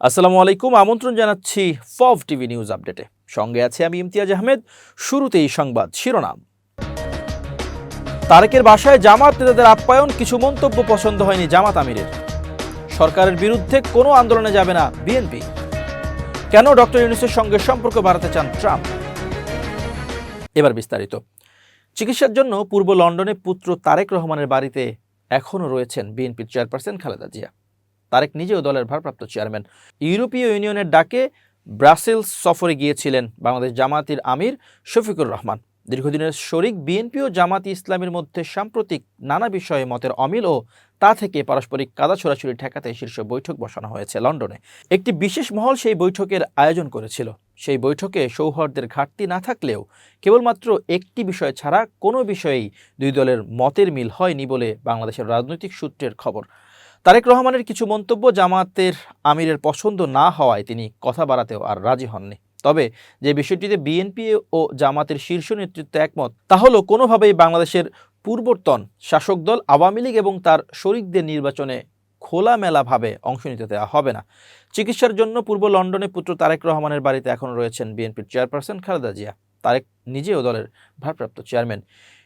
আসসালামু আলাইকুম, আমন্ত্রণ জানাচ্ছি ফভ টিভি নিউজ আপডেটে। সঙ্গে আছে আমি ইমতিয়াজ আহমেদ, শুরুতেই সংবাদ শিরোনাম। তারেকের বাসায় জামাত নেতাদের আপ্যায়ন, কিছু মন্তব্য পছন্দ হয়নি জামাত আমিরের। সরকারের বিরুদ্ধে কোনো আন্দোলনে যাবে না বিএনপি। কেন ডক্টর ইউনুসের সঙ্গে সম্পর্ক বাড়াতে চান ট্রাম্প? এবার বিস্তারিত। চিকিৎসার জন্য পূর্ব লন্ডনে পুত্র তারেক রহমানের বাড়িতে এখনও রয়েছেন বিএনপির চেয়ারপারসন খালেদা জিয়া। তারেক নিজেও দলের ভারপ্রাপ্ত চেয়ারম্যান। ইউরোপীয় ইউনিয়নের ডাকে ব্রাসেলস সফরে গিয়েছিলেন বাংলাদেশ জামাতির আমির শফিকুর রহমান। দীর্ঘদিনের শরিক বিএনপি ও জামাতি ইসলামের মধ্যে সাম্প্রতিক নানা বিষয়ে মতের অমিল ও তা থেকে পারস্পরিক কাদা ছোড়াছুড়ি ঠেকাতে শীর্ষ বৈঠক বসানো হয়েছে লন্ডনে। একটি বিশেষ মহল সেই বৈঠকের আয়োজন করেছিল। সেই বৈঠকে সৌহার্দ্যের ঘাটতি না থাকলেও কেবলমাত্র একটি বিষয় ছাড়া কোনো বিষয়েই দুই দলের মতের মিল হয়নি বলে বাংলাদেশের রাজনৈতিক সূত্রের খবর। তারেক রহমানের কিছু মন্তব্য জামাতের আমিরের পছন্দ না হওয়ায় তিনি কথা বাড়াতেও আর রাজি হননি। তবে যে বিষয়টিতে বিএনপি ও জামাতের শীর্ষ নেতৃত্ব একমত, তা হলো কোনোভাবেই বাংলাদেশের পূর্বর্তন শাসক দল, আওয়ামী লীগ এবং তার শরিকদের নির্বাচনে খোলামেলাভাবে অংশ নিতে দেওয়া হবে না। চিকিৎসার জন্য পূর্ব লন্ডনে পুত্র তারেক রহমানের বাড়িতে এখন রয়েছেন বিএনপির চেয়ারপারসন খালেদা জিয়া। তারেক নিজেও দলের ভারপ্রাপ্ত চেয়ারম্যান।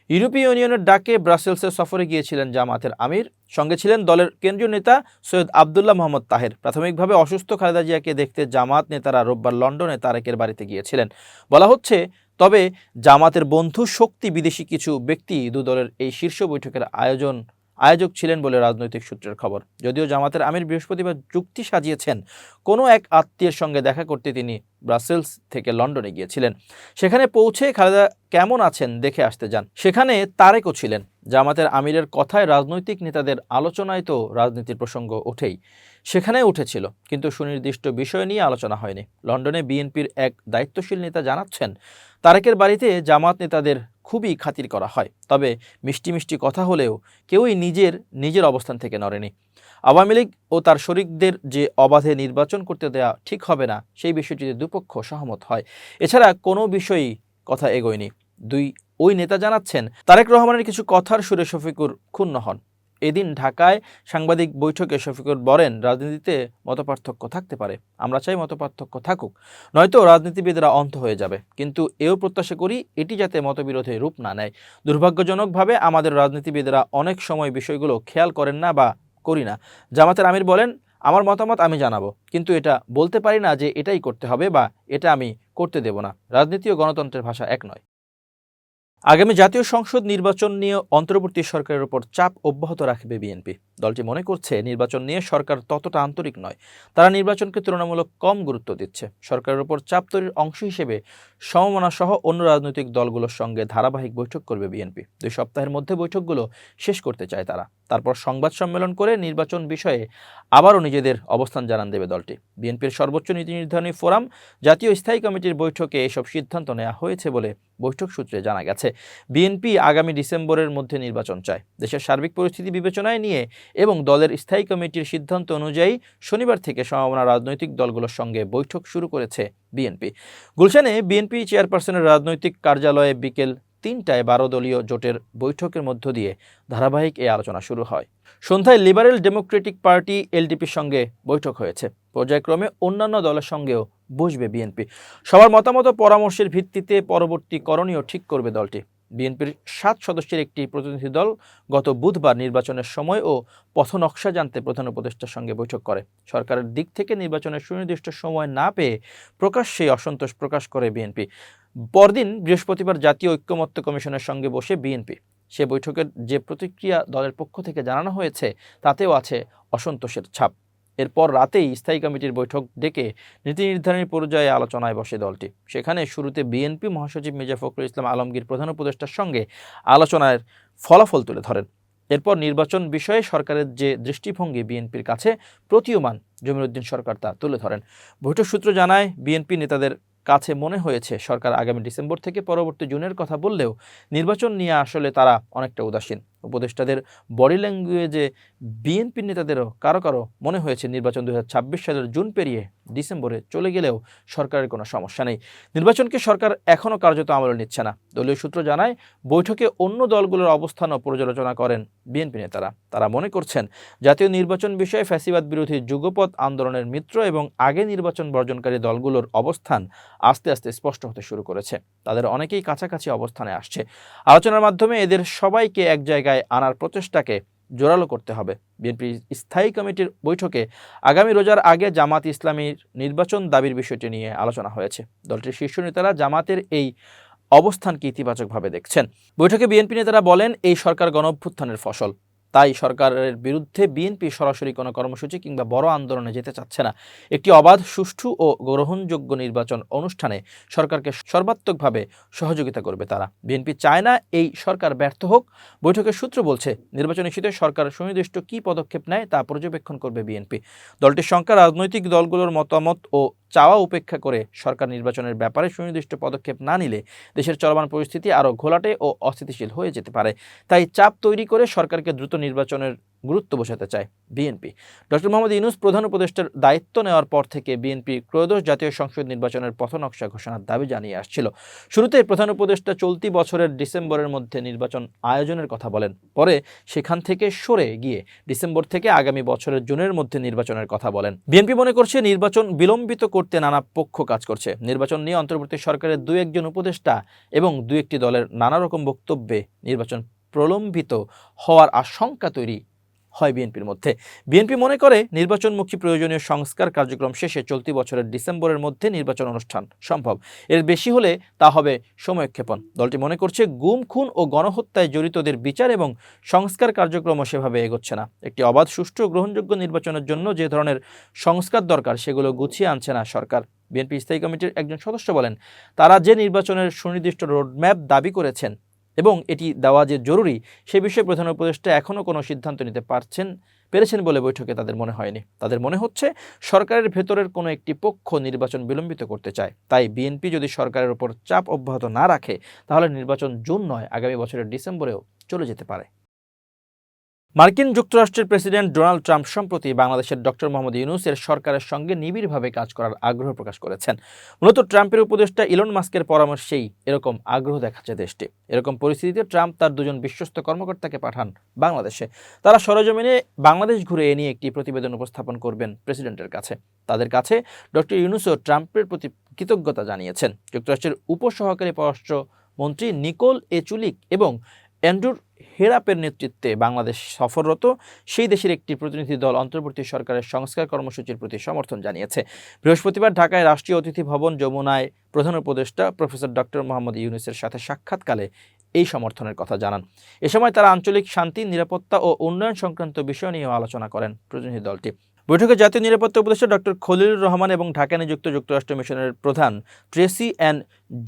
ইউরোপীয় ইউনিয়নের ডাকে ব্রাসেলসে সফরে গিয়েছিলেন জামাতের আমির। সঙ্গে ছিলেন দলের কেন্দ্রীয় নেতা সৈয়দ আবদুল্লাহ মোহাম্মদ তাহের। প্রাথমিকভাবে অসুস্থ খালেদা জিয়াকে দেখতে জামাত নেতারা রোববার লন্ডনে তারেকের বাড়িতে গিয়েছিলেন। বলা হচ্ছে, তবে জামাতের বন্ধু শক্তি বিদেশি কিছু ব্যক্তি দুদলের এই শীর্ষ বৈঠকের আয়োজন আয়োজক ছিলেন বলে রাজনৈতিক সূত্রের খবর। যদিও জামাতের আমির বৃহস্পতিবার যুক্তি সাজিয়েছেন, কোনো এক আত্মীয়ের সঙ্গে দেখা করতে তিনি ব্রাসেলস থেকে লন্ডনে গিয়েছিলেন। সেখানে পৌঁছে খালেদা কেমন আছেন দেখে আসতে যান। সেখানে তারেকও ছিলেন। জামাতের আমিরের কথায় রাজনৈতিক নেতাদের আলোচনায় তো রাজনীতির প্রসঙ্গ ওঠেই। সেখানে উঠেছিল, কিন্তু সুনির্দিষ্ট বিষয় নিয়ে আলোচনা হয়নি। লন্ডনে বিএনপির এক দায়িত্বশীল নেতা জানাচ্ছেন, তারেকের বাড়িতে জামাত নেতাদের খুবই খাতির করা হয়। তবে মিষ্টি মিষ্টি কথা হলেও কেউই নিজের নিজের অবস্থান থেকে নড়েনি। আওয়ামী লীগ ও তার শরিকদের যে অবাধে নির্বাচন করতে দেওয়া ঠিক হবে না, সেই বিষয়টিতে দুপক্ষ সহমত হয়। এছাড়া কোনো বিষয়ই কথা এগোয়নি। দুই ওই নেতা জানাচ্ছেন, তারেক রহমানের কিছু কথার সুরে শফিকুর ক্ষুণ্ণ হন। এদিন ঢাকায় সাংবাদিক বৈঠকে শফিকুর বলেন, রাজনীতিতে মতপার্থক্য থাকতে পারে। আমরা চাই মতপার্থক্য থাকুক। নয়তো রাজনীতিবিদরা অন্ত হয়ে যাবে। কিন্তু এও প্রত্যাশা করি, এটি যাতে মতবিরোধে রূপ না নেয়। দুর্ভাগ্যজনকভাবে আমাদের রাজনীতিবিদরা অনেক সময় বিষয়গুলো খেয়াল করেন না বা করি না। জামাতের আমির বলেন, আমার মতামত আমি জানাব। কিন্তু এটা বলতে পারি না যে এটাই করতে হবে বা এটা আমি করতে দেব না। রাজনীতি ও গণতন্ত্রের ভাষা এক নয়। আগামী জাতীয় সংসদ নির্বাচন নিয়ে অন্তর্বর্তী সরকারের উপর চাপ অব্যাহত রাখবে বিএনপি। দলটি মনে করছে, নির্বাচন নিয়ে সরকার ততটা আন্তরিক নয়। তারা নির্বাচনকে তুলনামূলক কম গুরুত্ব দিচ্ছে। সরকারের উপর চাপ তৈরির অংশ হিসেবে সমমনা সহ অন্য রাজনৈতিক দলগুলোর সঙ্গে ধারাবাহিক বৈঠক করবে বিএনপি। দুই সপ্তাহের মধ্যে বৈঠকগুলো শেষ করতে চায় তারা। তারপর সংবাদ সম্মেলন করে নির্বাচন বিষয়ে আবারও নিজেদের অবস্থান জানান দেবে দলটি। বিএনপির সর্বোচ্চ নীতি নির্ধারণী ফোরাম, জাতীয় স্থায়ী কমিটির বৈঠকে এসব সিদ্ধান্ত নেওয়া হয়েছে বলে বৈঠক সূত্রে জানা গেছে। বিএনপি আগামী ডিসেম্বরের মধ্যে নির্বাচন চায়। দেশের সার্বিক পরিস্থিতি বিবেচনায় নিয়ে এবং দলের স্থায়ী কমিটির সিদ্ধান্ত অনুযায়ী শনিবার থেকে সম্ভাবনা রাজনৈতিক দলগুলোর সঙ্গে বৈঠক শুরু করেছে বিএনপি। গুলশানে বিএনপি চেয়ারপারসনের রাজনৈতিক কার্যালয়ে বিকেল তিনটায় বারো দলীয় জোটের বৈঠকের মধ্য দিয়ে ধারাবাহিক এই আলোচনা শুরু হয়। সন্ধ্যায় লিবারেল ডেমোক্রেটিক পার্টি এলডিপির সঙ্গে বৈঠক হয়েছে। পর্যায়ক্রমে অন্যান্য দলের সঙ্গেও বসবে বিএনপি। সবার মতামত পরামর্শের ভিত্তিতে পরবর্তী করণীয় ঠিক করবে দলটি। বিএনপির সাত সদস্যের একটি প্রতিনিধি দল গত বুধবার নির্বাচনের সময় ও পথনকশা জানতে প্রধান উপদেষ্টার সঙ্গে বৈঠক করে। সরকারের দিক থেকে নির্বাচনের সুনির্দিষ্ট সময় না পেয়ে প্রকাশ্যে অসন্তোষ প্রকাশ করে বিএনপি। পরদিন বৃহস্পতিবার জাতীয় ঐক্যমত্য কমিশনের সঙ্গে বসে বিএনপি। সে বৈঠকের যে প্রতিক্রিয়া দলের পক্ষ থেকে জানানো হয়েছে, তাতেও আছে অসন্তোষের ছাপ। এরপর রাতেই স্থায়ী কমিটির বৈঠক ডেকে নীতি নির্ধারণী পর্যায়ে আলোচনায় বসে দলটি। সেখানে শুরুতে বিএনপি মহাসচিব মির্জা ফখরুল ইসলাম আলমগীর প্রধান উপদেষ্টার সঙ্গে আলোচনার ফলাফল তুলে ধরেন। এরপর নির্বাচন বিষয়ে সরকারের যে দৃষ্টিভঙ্গি বিএনপির কাছে প্রতীয়মান, জমিরুদ্দিন সরকার তা তুলে ধরেন। বৈঠক সূত্র জানায়, বিএনপি নেতাদের কাছে মনে হয়েছে, সরকার আগামী ডিসেম্বর থেকে পরবর্তী জুনের কথা বললেও নির্বাচন নিয়ে আসলে তারা অনেকটা উদাসীন। উপদেষ্টাদের বডি ল্যাঙ্গুয়েজে বিএনপি নেতাদেরও কারও কারও মনে হয়েছে নির্বাচন দু হাজার ছাব্বিশ সালের জুন পেরিয়ে ডিসেম্বরে চলে গেলেও সরকারের কোনো সমস্যা নেই। নির্বাচনকে সরকার এখনও কার্যত আমলে নিচ্ছে না। দলীয় সূত্র জানায়, বৈঠকে অন্য দলগুলোর অবস্থানও পর্যালোচনা করেন বিএনপি নেতারা। তারা মনে করছেন, জাতীয় নির্বাচন বিষয়ে ফ্যাসিবাদ বিরোধী যুগপৎ আন্দোলনের মিত্র এবং আগে নির্বাচন বর্জনকারী দলগুলোর অবস্থান আস্তে আস্তে স্পষ্ট হতে শুরু করেছে। তাদের অনেকেই কাছাকাছি অবস্থানে আসছে। আলোচনার মাধ্যমে এদের সবাইকে এক জায়গায় আনার প্রচেষ্টাকে জোরালো করতে হবে। বিএনপি স্থায়ী কমিটির বৈঠকে আগামী রোজার আগে জামাত ইসলামীর নির্বাচন দাবির বিষয়টি নিয়ে আলোচনা হয়েছে। দলটির শীর্ষ নেতারা জামাতের এই অবস্থানকে ইতিবাচকভাবে দেখছেন। বৈঠকে বিএনপি নেতারা বলেন, এই সরকার গণঅভ্যুত্থানের ফসল। তাই সরকারের বিরুদ্ধে বিএনপি সরাসরি কোনো কর্মসূচি কিংবা বড় আন্দোলনে যেতে চাচ্ছে না। একটি অবাধ, সুষ্ঠু ও গ্রহণযোগ্য নির্বাচন অনুষ্ঠানে সরকারকে সর্বাত্মকভাবে সহযোগিতা করবে তারা। বিএনপি চায় না এই সরকার ব্যর্থ হোক। বৈঠকের সূত্র বলছে, নির্বাচন ইস্যুতে সরকার সুনির্দিষ্ট কী পদক্ষেপ নেয় তা পর্যবেক্ষণ করবে বিএনপি। দলটির সংখ্যা, রাজনৈতিক দলগুলোর মতামত ও চাওয়া উপেক্ষা করে সরকার নির্বাচনের ব্যাপারে সুনির্দিষ্ট পদক্ষেপ না নিলে দেশের চলমান পরিস্থিতি আরও ঘোলাটে ও অস্থিতিশীল হয়ে যেতে পারে। তাই চাপ তৈরি করে সরকারকে দ্রুত নির্বাচনের গুরুত্ব বোঝাতে চায় বিএনপি। ডক্টর মোহাম্মদ ইউনুস প্রধান উপদেষ্টার দায়িত্ব নেওয়ার পর থেকে বিএনপি ত্রয়োদশ জাতীয় সংসদ নির্বাচনের পথনকশা ঘোষণার দাবি জানিয়ে আসছিল। শুরুতে প্রধান উপদেষ্টা চলতি বছরের ডিসেম্বরের মধ্যে নির্বাচন আয়োজনের কথা বলেন। পরে সেখান থেকে সরে গিয়ে ডিসেম্বর থেকে আগামী বছরের জুনের মধ্যে নির্বাচনের কথা বলেন। বিএনপি মনে করছে নির্বাচন বিলম্বিত করতে নানা পক্ষ কাজ করছে। নির্বাচন নিয়ে অন্তর্বর্তী সরকারের দু একজন উপদেষ্টা এবং দু একটি দলের নানা রকম বক্তব্যে নির্বাচন প্রলম্বিত হওয়ার আশঙ্কা তৈরি হয় বিএনপির মধ্যে। বিএনপি মনে করে নির্বাচনমুখী প্রয়োজনীয় সংস্কার কার্যক্রম শেষে চলতি বছরের ডিসেম্বরের মধ্যে নির্বাচন অনুষ্ঠান সম্ভব। এর বেশি হলে তা হবে সময়ক্ষেপণ দলটি মনে করছে গুম, খুন ও গণহত্যায় জড়িতদের বিচার এবং সংস্কার কার্যক্রমও সেভাবে এগোচ্ছে না। একটি অবাধ, সুষ্ঠু, গ্রহণযোগ্য নির্বাচনের জন্য যে ধরনের সংস্কার দরকার সেগুলো গুছিয়ে আনছে না সরকার। বিএনপি স্থায়ী কমিটির একজন সদস্য বলেন, তারা যে নির্বাচনের সুনির্দিষ্ট রোডম্যাপ দাবি করেছেন এবং এটি দেওয়া যে জরুরি, সে বিষয়ে প্রধান উপদেষ্টা এখনও কোনো সিদ্ধান্ত নিতে পারছেন, পেরেছেন বলে বৈঠকে তাদের মনে হয়নি। তাদের মনে হচ্ছে, সরকারের ভেতরের কোনো একটি পক্ষ নির্বাচন বিলম্বিত করতে চায়। তাই বিএনপি যদি সরকারের ওপর চাপ অব্যাহত না রাখে, তাহলে নির্বাচন জুন নয়, আগামী বছরের ডিসেম্বরেও চলে যেতে পারে। মার্কিন যুক্তরাষ্ট্রের প্রেসিডেন্ট ডোনাল্ড ট্রাম্প সম্প্রতি বাংলাদেশের ডক্টর মোহাম্মদ ইউনুসের সরকারের সঙ্গে নিবিড়ভাবে কাজ করার আগ্রহ প্রকাশ করেছেন। মূলত ট্রাম্পের উপদেষ্টা ইলন মাস্কের পরামর্শেই এরকম আগ্রহ দেখাচ্ছে দেশটি। এরকম পরিস্থিতিতে ট্রাম্প তার দুজন বিশ্বস্ত কর্মকর্তাকে পাঠান বাংলাদেশে। তারা সরজমিনে বাংলাদেশ ঘুরে এ নিয়ে একটি প্রতিবেদন উপস্থাপন করবেন প্রেসিডেন্টের কাছে। তাদের কাছে ডক্টর ইউনুসও ট্রাম্পের প্রতি কৃতজ্ঞতা জানিয়েছেন। যুক্তরাষ্ট্রের উপসহকারী পররাষ্ট্র মন্ত্রী নিকোল এ চুলিক এবং অ্যান্ড্রুর হেরাপের নেতৃত্বে বাংলাদেশ সফররত, সেই দেশের একটি প্রতিনিধি দল অন্তর্বর্তী সরকারের সংস্কার কর্মসূচির প্রতি সমর্থন জানিয়েছে। বৃহস্পতিবার ঢাকায় রাষ্ট্রীয় অতিথি ভবন যমুনায় প্রধান উপদেষ্টা প্রফেসর ডক্টর মোহাম্মদ ইউনুসের সাথে সাক্ষাৎকালে এই সমর্থনের কথা জানান। এ সময় তারা আঞ্চলিক শান্তি, নিরাপত্তা ও উন্নয়ন সংক্রান্ত বিষয় নিয়েও আলোচনা করেন প্রতিনিধি দলটি। বৈঠকে জাতীয় নিরাপত্তা উপদেষ্টা ডক্টর খলিলুর রহমান এবং ঢাকা নিযুক্ত যুক্তরাষ্ট্র মিশনের প্রধান ট্রেসি অ্যান্ড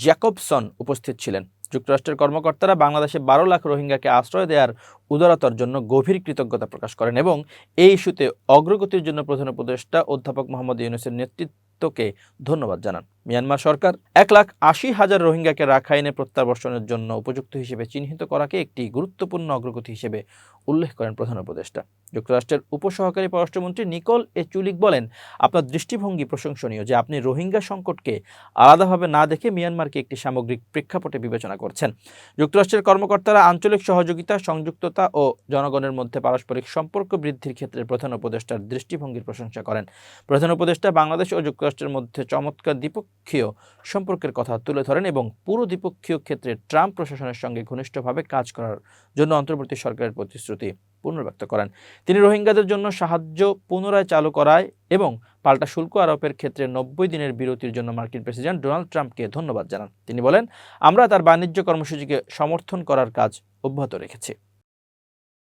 জ্যাকবসন উপস্থিত ছিলেন। যুক্তরাষ্ট্রের কর্মকর্তারা বাংলাদেশে বারো লাখ রোহিঙ্গাকে আশ্রয় দেওয়ার উদারতার জন্য গভীর কৃতজ্ঞতা প্রকাশ করেন এবং এই ইস্যুতে অগ্রগতির জন্য প্রধান উপদেষ্টা অধ্যাপক মোহাম্মদ ইউনুসের নেতৃত্বকে ধন্যবাদ জানান। মিয়ানমার সরকার এক লাখ আশি হাজার রোহিঙ্গাকে রাখাইনে প্রত্যাবর্ষণের জন্য উপযুক্ত হিসেবে চিহ্নিত করাকে একটি গুরুত্বপূর্ণ অগ্রগতি হিসেবে উল্লেখ করেন প্রধান উপদেষ্টা। যুক্তরাষ্ট্রের উপসহকারী পররাষ্ট্রমন্ত্রী নিকোল এ চুলিক বলেন, আপনার দৃষ্টিভঙ্গি প্রশংসনীয় যে আপনি রোহিঙ্গা সংকটকে আলাদাভাবে না দেখে মিয়ানমারকে একটি সামগ্রিক প্রেক্ষাপটে বিবেচনা করছেন। যুক্তরাষ্ট্রের কর্মকর্তারা আঞ্চলিক সহযোগিতা, সংযুক্ততা ও জনগণের মধ্যে পারস্পরিক সম্পর্ক বৃদ্ধির ক্ষেত্রে প্রধান উপদেষ্টার দৃষ্টিভঙ্গির প্রশংসা করেন। প্রধান উপদেষ্টা বাংলাদেশ ও যুক্তরাষ্ট্রের মধ্যে চমৎকার দ্বিপক্ষীয় সম্পর্কের কথা তুলে ধরেন এবং পুরো দ্বিপক্ষীয় ক্ষেত্রে ট্রাম্প প্রশাসনের সঙ্গে ঘনিষ্ঠভাবে কাজ করার জন্য অন্তর্বর্তী সরকারের প্রতিশ্রুতি পুনর্ব্যক্ত করেন। তিনি রোহিঙ্গাদের জন্য সাহায্য পুনরায় চালু করায় এবং পাল্টা শুল্ক আরোপের ক্ষেত্রে নব্বই দিনের বিরতির জন্য মার্কিন প্রেসিডেন্ট ডোনাল্ড ট্রাম্পকে ধন্যবাদ জানান। তিনি বলেন, আমরা তার বাণিজ্য কর্মসূচিকে সমর্থন করার কাজ অব্যাহত রেখেছি।